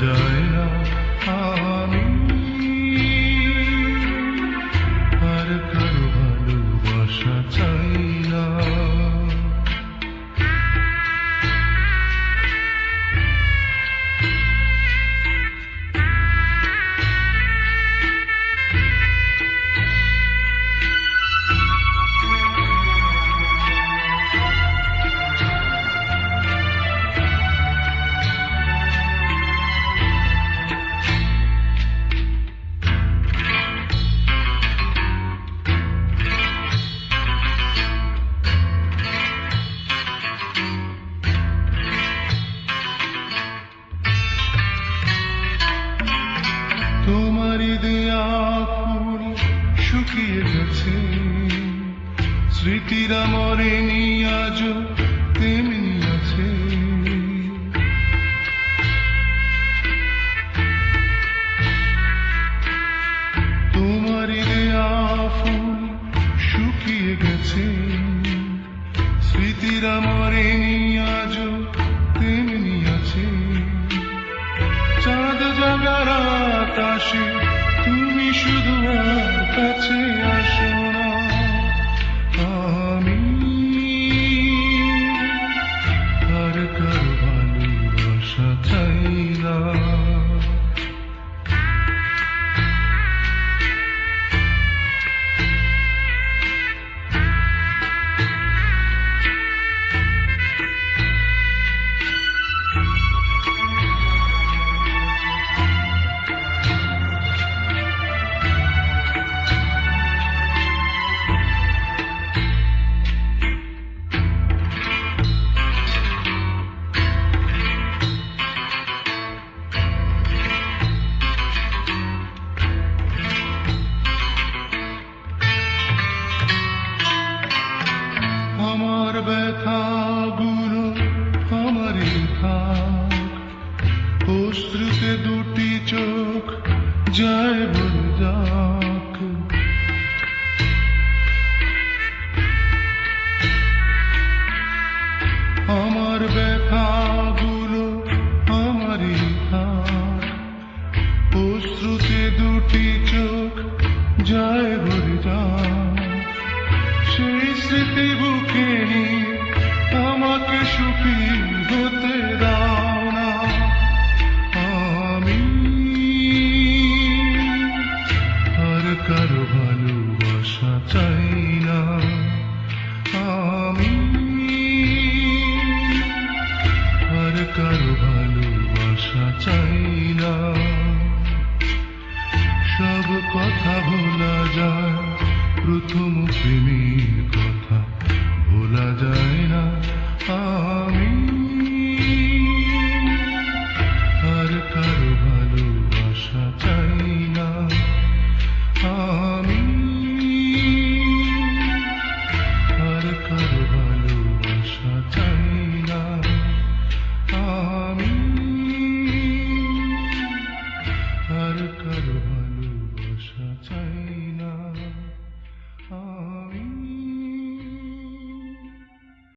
Dina. Oh. দেয়া ফুল শুকিয়ে গেছে। স্মৃতিরা মরেনি আজও তেমনি আছে। তোমারই ফুল শুকিয়ে গেছে। স্মৃতিরা মরেনি আজও তেমনি আছে। চাঁদ জাগার আকাশে catch it. 날 본다 সব কথা ভোলা যায় প্রথম প্রেমের কথা ভোলা যায় না। আমি